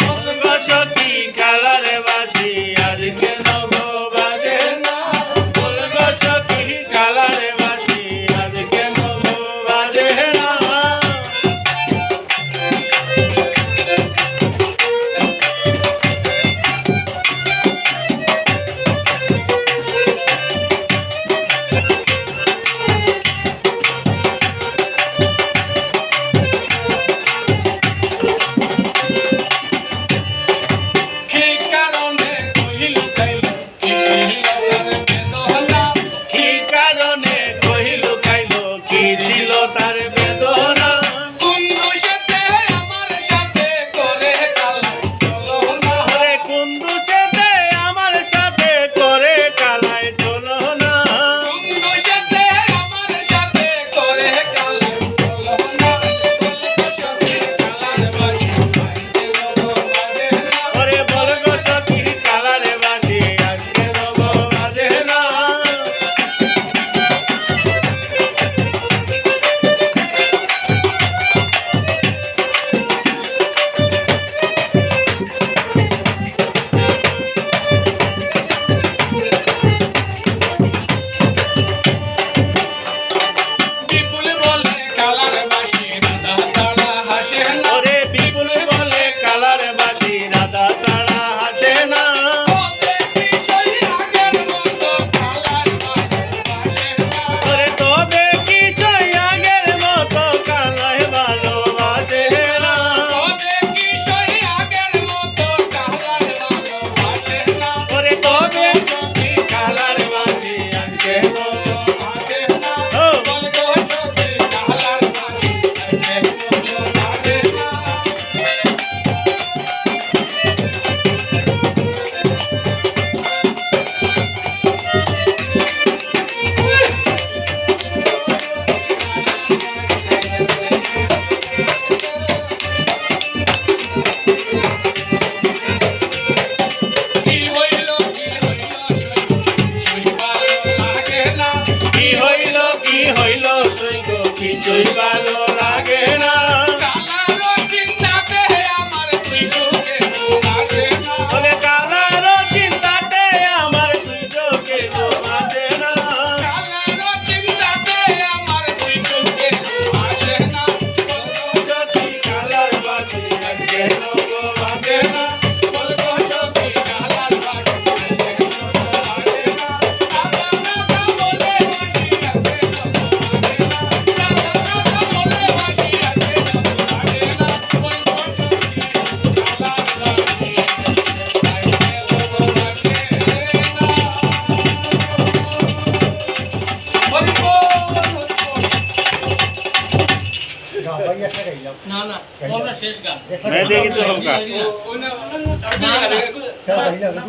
গঙ্গা সতী না না। আমরা শেষ গান মেয়েদের কিন্তু হালকা না না।